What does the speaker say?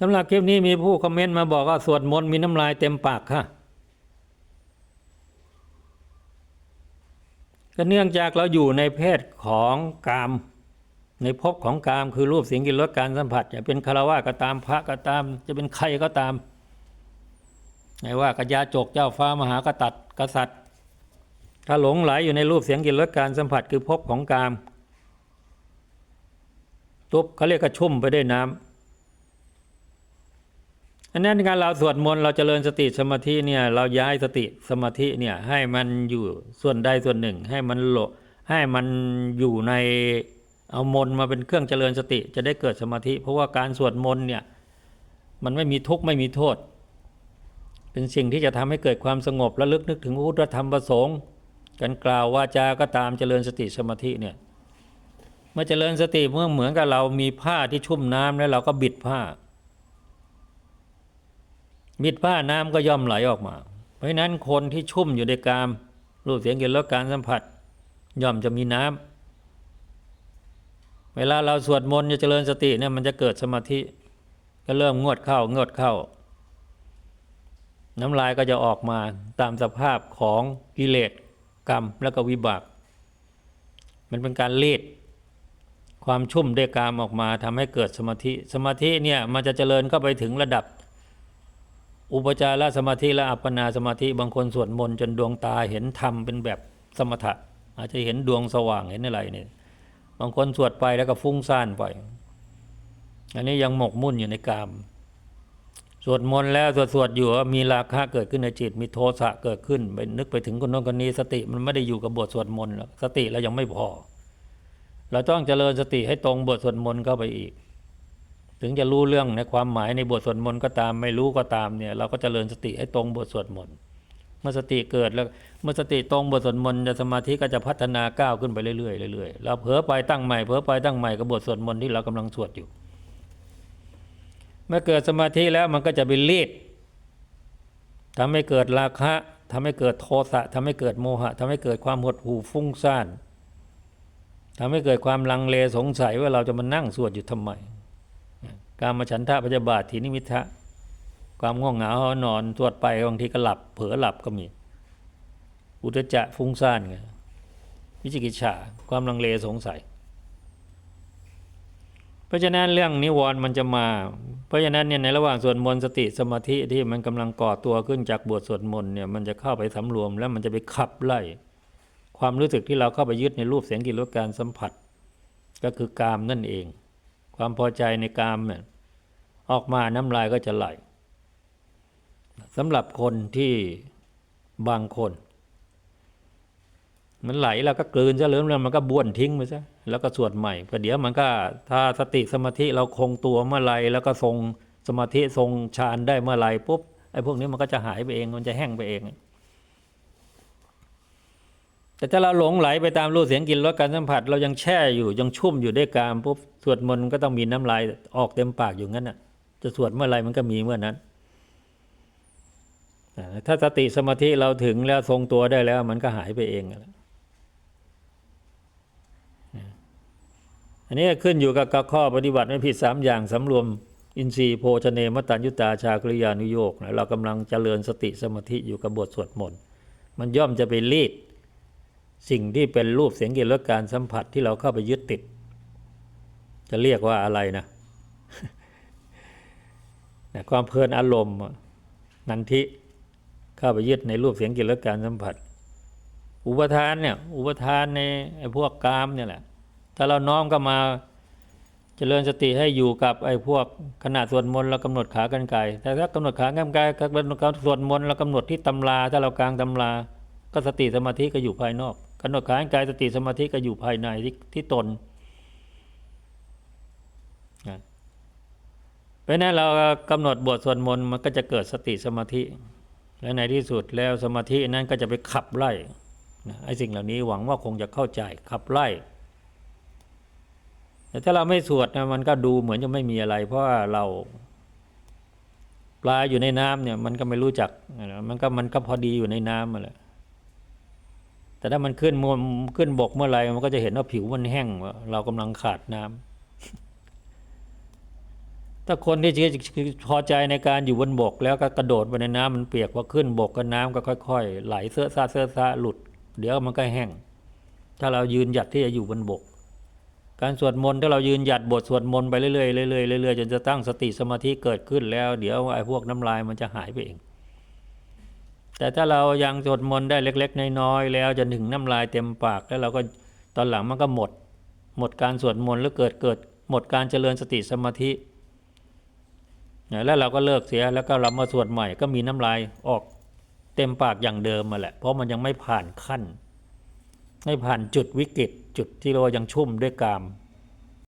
สำหรับคลิปนี้มีผู้คอมเมนต์มาบอกว่าสวดมนต์มีน้ำลายเต็มปากค่ะก็เนื่องจากเราอยู่ในเพศของกาม ในภพของกามคือรูปเสียงกลิ่นรสการสัมผัส จะเป็นคารวะก็ตามพระก็ตาม จะเป็นใครก็ตามไม่ว่ากยาจกเจ้าฟ้ามหากษัตริย์กษัตริย์ ถ้าหลงไหลอยู่ในรูปเสียงกลิ่นรสการสัมผัสคือภพของกาม ตุบเขาเรียกกระชุ่มไปด้วยน้ำ อันนั้นการเราสวดมนต์เราจเจริญสติสมาธิเนี่ยเราย้ายสติสมาธิเนี่ยให้มันอยู่ส่วนใดส่วนหนึ่ง ให้มันโลให้มันอยู่ในเอามนต์มาเป็นเครื่องเจริญสติจะได้เกิดสมาธิ เพราะว่าการสวดมนต์เนี่ยมันไม่มีทุกข์ไม่มีโทษ เป็นสิ่งที่จะทำให้เกิดความสงบและลึกนึกถึงพระพุทธธรรมประสงค์การกล่าววาจาก็ตามเจริญสติสมาธิเนี่ยเมื่อเจริญสติเมื่อเหมือนกับเรามีผ้าที่ชุ่มน้ำแล้วเราก็บิดผ้า บิดผ้าน้ำก็ย่อมไหลออกมา เพราะฉะนั้นคนที่ชุ่มอยู่ในกามรูปเสียงกลิ่นรสการสัมผัส ย่อมจะมีน้ำเวลาเราสวดมนต์จะเจริญสติเนี่ยมันจะเกิดสมาธิ ก็เริ่มงวดเข้างวดเข้า น้ำลายก็จะออกมาตามสภาพของกิเลสกรรมแล้วก็วิบาก มันเป็นการรีดความชุ่มด้วยกามออกมาทำให้เกิดสมาธิ สมาธิเนี่ยมันจะเจริญเข้าไปถึงระดับ อุปจารสมาธิและอัปปนาสมาธิบางคนสวดมนต์จนดวงตาเห็นธรรมเป็นแบบสมถะ อาจจะเห็นดวงสว่างเห็นอะไรเนี่ยบางคนสวดไปแล้วก็ฟุ้งซ่านไป อันนี้ยังหมกมุ่นอยู่ในกาม สวดมนต์แล้วสวดสวดอยู่มีราคะเกิดขึ้นในจิต มีโทสะเกิดขึ้นไปนึกไปถึงคนโน้นคนนี้สติมันไม่ได้อยู่กับบทสวดมนต์หรอกสติเรายังไม่พอ เราต้องเจริญสติให้ตรงบทสวดมนต์เข้าไปอีก ถึงจะรู้เรื่องในความหมายในบทสวดมนต์ก็ตามไม่รู้ก็ตามเนี่ยเราก็จเจริญสติให้ตรงบทสวดมนต์เมื่อสติเกิดแล้วเมื่อสติตรงบทสวดมนต์จะสมาธิก็จะพัฒนาก้าวขึ้นไปเรื่อยๆเรื่อยๆเราเผลอไปตั้งใหม่เผลอไปตั้งใหม่กับบทสวดมนต์ที่เรากำลังสวดอยู่ เมื่อเกิดสมาธิแล้วมันก็จะไปรีดทำให้เกิดราคะทำให้เกิดโทสะทำให้เกิดโมหะทำให้เกิดความหดหู่ฟุ้งซ่านทำให้เกิดความลังเลสงสัยว่าเราจะมานั่งสวดอยู่ทำไม การมาฉันทะพยาบาททีนิมิทะความง่วงเหงาหอนอนสวดไปบางทีก็หลับ เผลอหลับก็มี อุตจะฟุ้งซ่านไงวิจิกิจฉาความลังเลสงสัย เพราะฉะนั้นเรื่องนิวรณ์มันจะมา เพราะฉะนั้นเนี่ยในระหว่างสวดมนต์สติสมาธิที่มันกำลังก่อตัวขึ้นจากบทสวดมนต์เนี่ยมันจะเข้าไปสำรวม แล้วมันจะไปขับไล่ ความรู้สึกที่เราเข้าไปยึดในรูปเสียงกลิ่นรสการสัมผัส ก็คือกามนั่นเอง ความพอใจในกามเนี่ยออกมาน้ำลายก็จะไหลสำหรับคนที่บางคน มันไหลแล้วก็กลืนซะเริ่มแล้วมันก็บ้วนทิ้งไปซะแล้วก็สวดใหม่ประเดี๋ยวมันก็ถ้าสติสมาธิเราคงตัวเมื่อไรแล้วก็ทรงสมาธิทรงฌานได้เมื่อไรปุ๊บไอ้พวกนี้มันก็จะหายไปเองมันจะแห้งไปเอง แต่ถ้าเราหลงไหลไปตามรูปเสียงกลิ่นรสการสัมผัส เรายังแช่อยู่ยังชุ่มอยู่ด้วยกามปุ๊บสวดมนต์ก็ต้องมีน้ำลายออกเต็มปากอยู่งั้นน่ะ จะสวดเมื่อไรมันก็มีเมื่อนั้นถ้าสติสมาธิเราถึงแล้วทรงตัวได้แล้ว มันก็หายไปเองแล้วอันนี้ขึ้นอยู่กับข้อปฏิบัติไม่ผิดสามอย่างสำรวมอินทรีย์โภชเนมตัญยุตาชากริยานุโยกนะเรากำลังเจริญสติสมาธิอยู่กับบทสวดมนต์มันย่อมจะไปรีด สิ่งที่เป็นรูปเสียงกลิ่นรสการสัมผัสที่เราเข้าไปยึดติด จะเรียกว่าอะไรนะความเพลินอารมณ์นันทิเข้าไปยึดในรูปเสียงกลิ่นรสการสัมผัส อุปทานเนี่ยอุปทานในไอ้พวกกามเนี่ยแหละถ้าเราน้อมก็มาเจริญสติให้อยู่กับไอ้พวกขณะสวดมนต์เรากำหนดขากรรไกรแต่ถ้ากำหนดขากรรไกรกำหนดสวดมนต์เรากำหนดที่ตำราถ้าเรากลางตำรา ก็สติสมาธิก็อยู่ภายนอก กำหนดขากรรไกรสติสมาธิก็อยู่ภายในที่ที่ตนเพราะนั้นเรากำหนดบทสวดมนต์มันก็จะเกิดสติสมาธิ และในที่สุดแล้วสมาธินั้นก็จะไปขับไล่ไอ้สิ่งเหล่านี้หวังว่าคงจะเข้าใจขับไล่แต่ถ้าเราไม่สวดนะมันก็ดูเหมือนจะไม่มีอะไร เพราะว่าเราปลาอยู่ในน้ำเนี่ยมันก็ไม่รู้จัก มันก็มันก็พอดีอยู่ในน้ำมาแหละ แต่ถ้ามันขึ้นมวขึ้นบกเมื่อไรมันก็จะเห็นว่าผิวมันแห้งเรากำลังขาดน้ำถ้าคนที่พอใจในการอยู่บนบก แล้วก็กระโดดไปในน้ำมันเปียกพอขึ้นบกก็น้ำก็ค่อย ๆ ไหลเสื้อซาเสื้อซาหลุด เดี๋ยวมันก็แห้ง ถ้าเรายืนหยัดที่จะอยู่บนบก การสวดมนต์ถ้าเรายืนหยัดบทสวดมนต์ไปเรื่อยๆเรื่อยๆเรื่อยๆจนจะตั้งสติสมาธิเกิดขึ้นแล้ว เดี๋ยวไอ้พวกน้ำลายมันจะหายไปเอง แต่ถ้าเรายังสวดมนต์ได้เล็ก ๆ น้อยๆแล้วจนถึงน้ำลายเต็มปากแล้วเราก็ตอนหลังมันก็หมด หมดการสวดมนต์แล้วเกิดเกิด หมดการเจริญสติสมาธิแล้วเราก็เลิกเสียแล้วก็เรามาสวดใหม่ก็มีน้ำลายออกเต็มปากอย่างเดิมมาแหละ เพราะมันยังไม่ผ่านขั้น ไม่ผ่านจุดวิกฤตจุดที่เรายังชุ่มด้วยกาม